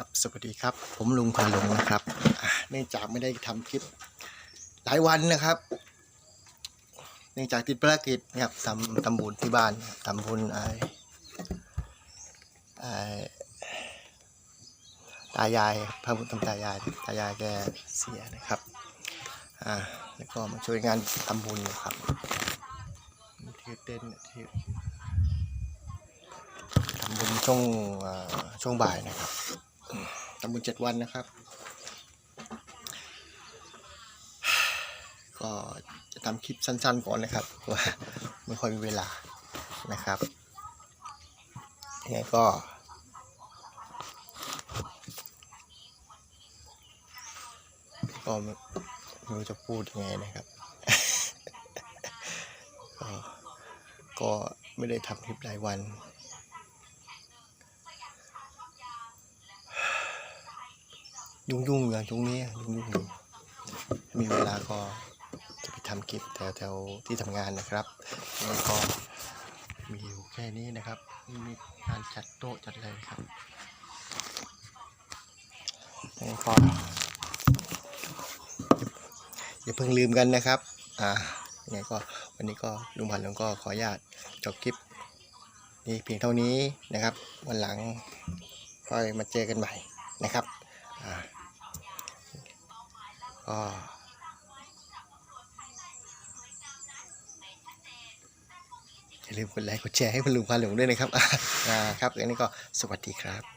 ครับสวัสดีครับ ผมลุงพาลงนะครับเนื่องจากไม่ได้ทำคลิปหลายวันนะครับ เนื่องจากติดภารกิจนะครับทำทำบุญที่บ้านทำบุญไอ้ไอ้ตายายพระบุญทำตายายตายายแกเสียนะครับอ่าแล้วก็มาช่วยงานทำบุญนะครับที่เต้นที่ทำบุญช่วงช่วงบ่ายนะครับ ทำบุญเจ็ดวันนะครับ ก็จะทำคลิปสั้นๆก่อนนะครับว่าไม่ค่อยมีเวลานะครับยังไงก็ ก็ไม่รู้จะพูดยังไงนะครับก็ก็ไม่ได้ทำคลิปหลายวัน ยุ่งยุ่งๆอย่างช่วงนี้ยุ่งยุ่งๆอยู่มีเวลาก็จะไปทำกิจแถวแถวๆที่ทำงานนะครับแล้วก็มีอยู่แค่นี้นะครับมีการจัดโต๊ะจัดอะไรครับยังไงก็อย่าเพิ่งลืมกันนะครับ อ่ายังไงก็วันนี้ก็ลุงพันลุงก็ขออนุญาตจบคลิปนี้เพียงเท่านี้นะครับ วันหลังค่อยมาเจอกันใหม่นะครับ อ่า ก็อย่าลืมกดไลค์กดแชร์ให้คุณลุงพาหลงด้วยนะครับ อ่าครับอันนี้ก็สวัสดีครับ